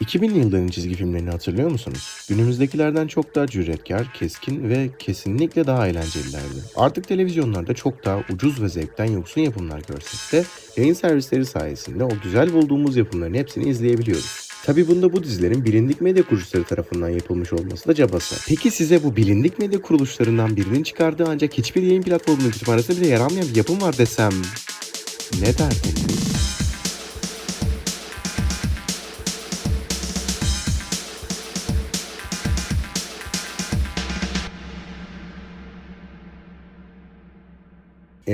2000'li yılların çizgi filmlerini hatırlıyor musunuz? Günümüzdekilerden çok daha cüretkar, keskin ve kesinlikle daha eğlencelilerdi. Artık televizyonlarda çok daha ucuz ve zevkten yoksun yapımlar görsek de yayın servisleri sayesinde o güzel bulduğumuz yapımların hepsini izleyebiliyoruz. Tabi bunda bu dizilerin bilindik medya kuruluşları tarafından yapılmış olması da cabası. Peki size bu bilindik medya kuruluşlarından birinin çıkardığı ancak hiçbir yayın platformunun kütüphanesinde bile yer almayan bir yapım var desem ne derdiniz?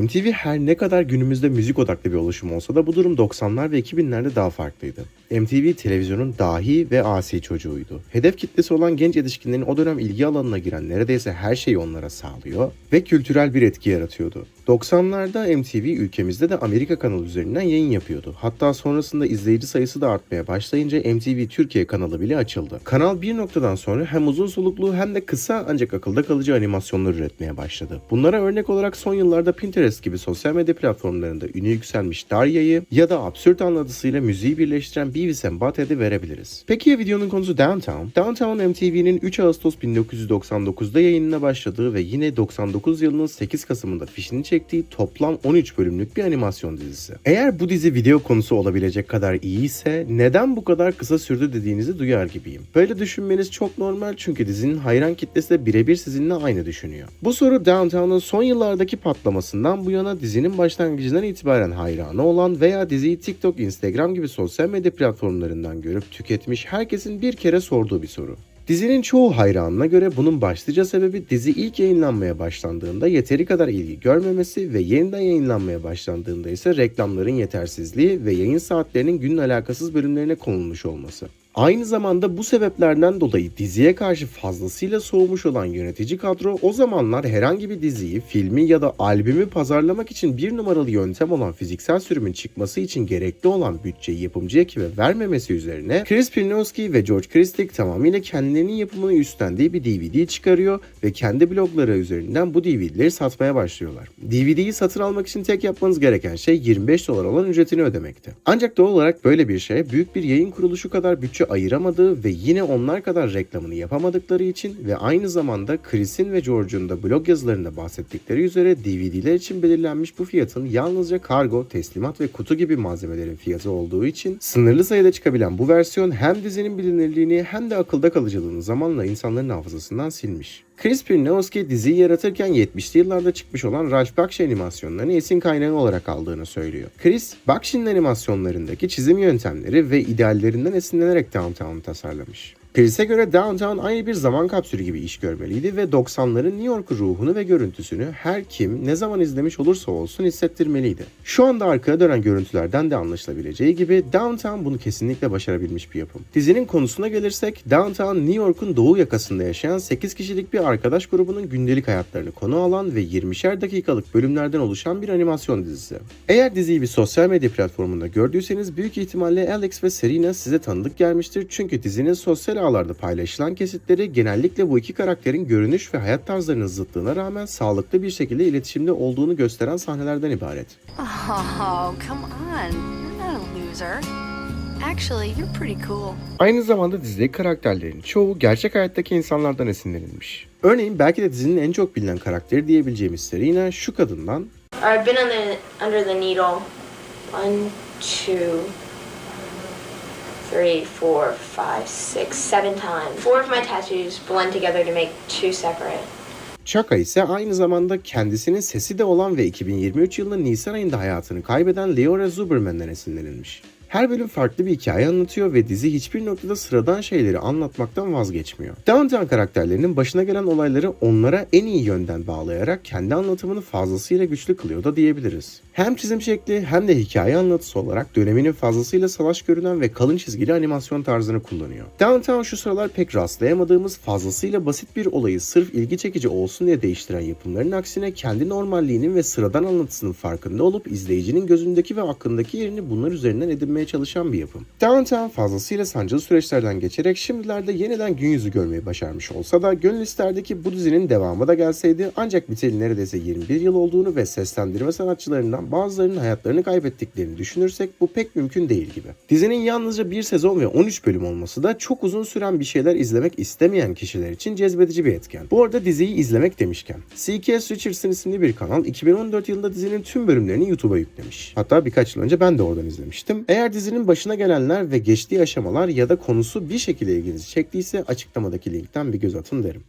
MTV her ne kadar günümüzde müzik odaklı bir oluşum olsa da bu durum 90'lar ve 2000'lerde daha farklıydı. MTV televizyonun dahi ve asi çocuğuydu. Hedef kitlesi olan genç yetişkinlerin o dönem ilgi alanına giren neredeyse her şeyi onlara sağlıyor ve kültürel bir etki yaratıyordu. 90'larda MTV ülkemizde de Amerika kanalı üzerinden yayın yapıyordu. Hatta sonrasında izleyici sayısı da artmaya başlayınca MTV Türkiye kanalı bile açıldı. Kanal bir noktadan sonra hem uzun soluklu hem de kısa ancak akılda kalıcı animasyonlar üretmeye başladı. Bunlara örnek olarak son yıllarda Pinterest gibi sosyal medya platformlarında ünü yükselmiş Darya'yı ya da absürt anlatısıyla müziği birleştiren Beavis and Butthead'i verebiliriz. Peki ya videonun konusu Downtown? Downtown MTV'nin 3 Ağustos 1999'da yayınına başladığı ve yine 99 yılının 8 Kasım'ında fişini çektiği toplam 13 bölümlük bir animasyon dizisi. Eğer bu dizi video konusu olabilecek kadar iyi ise neden bu kadar kısa sürdü dediğinizi duyar gibiyim. Böyle düşünmeniz çok normal çünkü dizinin hayran kitlesi de birebir sizinle aynı düşünüyor. Bu soru Downtown'un son yıllardaki patlamasından bu yana dizinin başlangıcından itibaren hayranı olan veya diziyi TikTok, Instagram gibi sosyal medya platformlarından görüp tüketmiş herkesin bir kere sorduğu bir soru. Dizinin çoğu hayranına göre bunun başlıca sebebi dizi ilk yayınlanmaya başlandığında yeteri kadar ilgi görmemesi ve yeniden yayınlanmaya başlandığında ise reklamların yetersizliği ve yayın saatlerinin günün alakasız bölümlerine konulmuş olması. Aynı zamanda bu sebeplerden dolayı diziye karşı fazlasıyla soğumuş olan yönetici kadro o zamanlar herhangi bir diziyi, filmi ya da albümü pazarlamak için bir numaralı yöntem olan fiziksel sürümün çıkması için gerekli olan bütçeyi yapımcı ekibe vermemesi üzerine Chris Pilnowski ve George Christick tamamıyla kendilerinin yapımını üstlendiği bir DVD çıkarıyor ve kendi blogları üzerinden bu DVD'leri satmaya başlıyorlar. DVD'yi satın almak için tek yapmanız gereken şey 25 dolar olan ücretini ödemekti. Ancak doğal olarak böyle bir şey büyük bir yayın kuruluşu kadar bütçe ayıramadığı ve yine onlar kadar reklamını yapamadıkları için ve aynı zamanda Chris'in ve George'un da blog yazılarında bahsettikleri üzere DVD'ler için belirlenmiş bu fiyatın yalnızca kargo, teslimat ve kutu gibi malzemelerin fiyatı olduğu için sınırlı sayıda çıkabilen bu versiyon hem dizinin bilinirliğini hem de akılda kalıcılığını zamanla insanların hafızasından silmiş. Chris Pilnowski diziyi yaratırken 70'li yıllarda çıkmış olan Ralph Bakshi animasyonlarını esin kaynağı olarak aldığını söylüyor. Chris, Bakshi'nin animasyonlarındaki çizim yöntemleri ve ideallerinden esinlenerek Downtown'u tasarlamış. Chris'e göre Downtown aynı bir zaman kapsülü gibi iş görmeliydi ve 90'ların New York ruhunu ve görüntüsünü her kim ne zaman izlemiş olursa olsun hissettirmeliydi. Şu anda arkaya dönen görüntülerden de anlaşılabileceği gibi Downtown bunu kesinlikle başarabilmiş bir yapım. Dizinin konusuna gelirsek Downtown New York'un doğu yakasında yaşayan 8 kişilik bir arkadaş grubunun gündelik hayatlarını konu alan ve 20'şer dakikalık bölümlerden oluşan bir animasyon dizisi. Eğer diziyi bir sosyal medya platformunda gördüyseniz büyük ihtimalle Alex ve Serena size tanıdık gelmiştir çünkü dizinin sosyal ağlarda paylaşılan kesitleri genellikle bu iki karakterin görünüş ve hayat tarzlarının zıttığına rağmen sağlıklı bir şekilde iletişimde olduğunu gösteren sahnelerden ibaret. Oh, come on. You're not a loser. Actually, you're pretty cool. Aynı zamanda dizideki karakterlerin çoğu gerçek hayattaki insanlardan esinlenilmiş. Örneğin belki de dizinin en çok bilinen karakteri diyebileceğimiz Serena şu kadından I've been under, under the needle one, two, three, four, five, six, seven times. Four of my tattoos blend together to make two separate. Chaka ise aynı zamanda kendisinin sesi de olan ve 2023 yılının Nisan ayında hayatını kaybeden Leora Zuberman'den esinlenilmiş. Her bölüm farklı bir hikaye anlatıyor ve dizi hiçbir noktada sıradan şeyleri anlatmaktan vazgeçmiyor. Downtown karakterlerinin başına gelen olayları onlara en iyi yönden bağlayarak kendi anlatımını fazlasıyla güçlü kılıyor da diyebiliriz. Hem çizim şekli hem de hikaye anlatısı olarak döneminin fazlasıyla salaş görünen ve kalın çizgili animasyon tarzını kullanıyor. Downtown şu sıralar pek rastlayamadığımız fazlasıyla basit bir olayı sırf ilgi çekici olsun diye değiştiren yapımların aksine kendi normalliğinin ve sıradan anlatısının farkında olup izleyicinin gözündeki ve aklındaki yerini bunlar üzerinden edinmeye yansıtmaya çalışan bir yapım. Downtown fazlasıyla sancılı süreçlerden geçerek şimdilerde yeniden gün yüzü görmeyi başarmış olsa da gönül isterdi ki bu dizinin devamı da gelseydi ancak biteli neredeyse 21 yıl olduğunu ve seslendirme sanatçılarından bazılarının hayatlarını kaybettiklerini düşünürsek bu pek mümkün değil gibi. Dizinin yalnızca bir sezon ve 13 bölüm olması da çok uzun süren bir şeyler izlemek istemeyen kişiler için cezbedici bir etken. Bu arada diziyi izlemek demişken, CKS Richardson isimli bir kanal 2014 yılında dizinin tüm bölümlerini YouTube'a yüklemiş. Hatta birkaç yıl önce ben de oradan izlemiştim. Eğer dizinin başına gelenler ve geçtiği aşamalar ya da konusu bir şekilde ilginizi çektiyse açıklamadaki linkten bir göz atın derim.